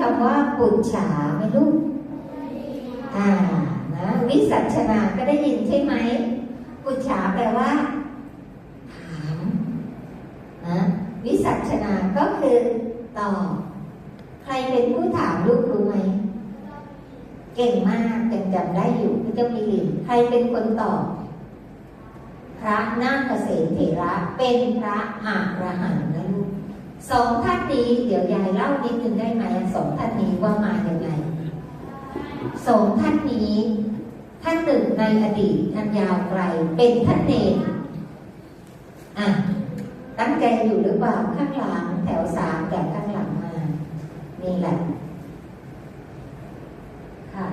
คำว่าปุจฉาไหมลูก อ่า นะ วิสัชนา ก็ได้ยินใช่ไหม ปุจฉาแปลว่า ถามนะวิสัชนา ก็คือตอบ ใครเป็นผู้ถามลูกรู้ไหม เก่งมากยังจำได้อยู่พระเจ้ามิลินใครเป็นคนตอบ พระนาคเษนเถระเป็นพระอรหันต์นะลูก สองท่านนี้เดี๋ยวยายเล่านิดนึงได้ไหมสองท่านนี้ว่ามาอย่างไรสองท่านนี้ ท่านหนึ่งในอดีตอันยาวไกล เป็นท่านเนรอะตั้งใจอยู่หรือเปล่าข้างหลังแถวสามจากข้างหลังมานี่แหละค่ะ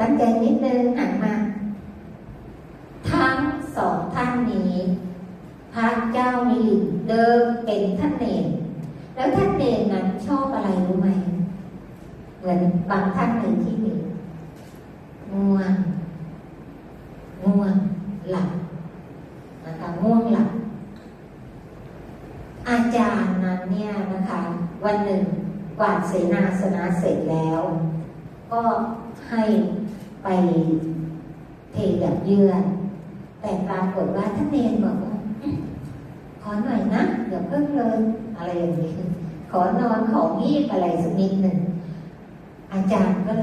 ตั้งใจนิดนึงหันมา ทั้งสองท่านนี้ พระเจ้ามิลินเดิมเป็นท่านเนรแล้วท่านเนรนั้นชอบอะไรรู้ไหม เหมือนบางท่านในที่นี้ง่วงง่วงหลับนะคะง่วงหลับอาจารย์นั้นเนี่ยนะคะ วันหนึ่งกวาดเสนาสนะเสร็จแล้ว ก็ให้ไปเทดับเยื่อแต่ปรากฏว่าท่านเนรบอกว่าอืมขอ หน่อยนะอย่าเพิ่งเลยอะไรอย่างนี้ ขอนอนของีบอะไรสักนิดหนึ่งอาจารย์ก็เลย